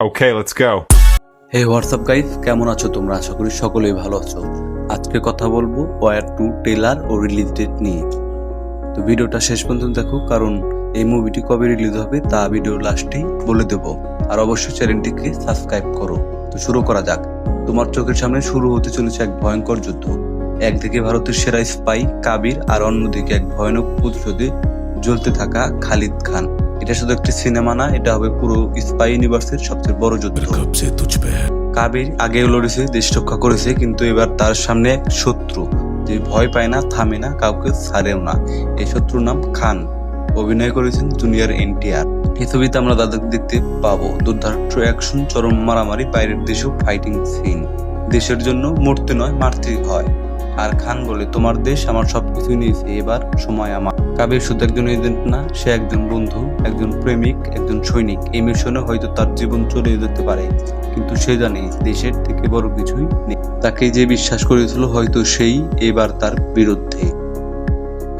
Okay, let's go. Hey WhatsApp guys কেমন আছো তোমরা? আশা করি সকলেই ভালো আছো। আজকে কথা বলব ওয়ার টু টেলার ও রিলিজ ডেট নিয়ে। তো ভিডিওটা শেষ পর্যন্ত দেখো কারণ এই মুভিটি কবে রিলিজ হবে তা ভিডিওর লাস্টেই বলে দেব। আর অবশ্যই চ্যানেলটিকে সাবস্ক্রাইব করো। তো শুরু করা যাক। তোমার চোখের সামনে শুরু হতে চলেছে এক ভয়ঙ্কর যুদ্ধ। একদিকে ভারতের সেরা স্পাই কাবির আর অন্যদিকে এক ভয়ানক প্রতিশোধে জ্বলতে থাকা খালিদ খান। এটা শুধু একটি সিনেমা না এটা হবে পুরো স্পাই ইউনিভার্সের সবচেয়ে বড় যুদ্ধ। কাবির আগেও লড়েছে দেশ রক্ষা করেছে কিন্তু এবার তার সামনে এক শত্রু যে ভয় পায় না থামে না কাউকে ছাড়েও না। এই শত্রুর নাম খান। অভিনয় করেছেন জুনিয়র এনটিআর। এই ছবিতে আমরা তাদেরকে দেখতে পাবো দুর্ধার্য অ্যাকশন চরম মারামারি বাইরের দেশেও ফাইটিং সিন দেশের জন্য মরতে নয় মারতে হয়। আর খান বলে, তোমার দেশ আমার সবকিছু নিয়েছে, এবার সময় আমার। কাবির শুধু একজন এজেন্ট না, সে একজন বন্ধু, একজন প্রেমিক, একজন সৈনিক। এই মিশনে হয়তো তার জীবন চলে যেতে পারে, কিন্তু সে জানে দেশের থেকে বড় কিছুই নেই। তাকে যে বিশ্বাস করেছিল, হয়তো সেই এবার তার বিরুদ্ধে।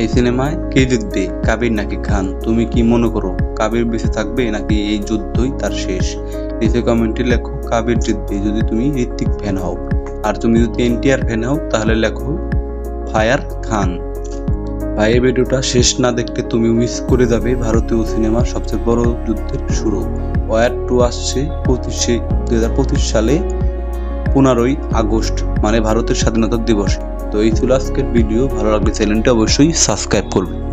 এই সিনেমায় কে জিতবে? কাবির নাকি খান? তুমি কি মনে করো, কাবির বেঁচে থাকবে নাকি এই যুদ্ধই তার শেষ? নিচে কমেন্টে লেখো, কাবির জিতবে। যদি তুমি ঋত্বিক ফ্যান হও। আর তুমি যদি এনটিআর ফ্যান হও, তাহলে লেখো ফায়ার খান। ভাই, এই ভিডিওটা শেষ না দেখতে তুমি মিস করে যাবে ভারতীয় সিনেমার সবচেয়ে বড় যুদ্ধের শুরু। ওয়ার টু আসছে পঁচিশে দুই হাজার পঁচিশ সালে, পনেরোই আগস্ট মানে ভারতের স্বাধীনতা দিবস। তো এই ছিল আজকের ভিডিও ভালো লাগলে চ্যানেলটা অবশ্যই সাবস্ক্রাইব করবে।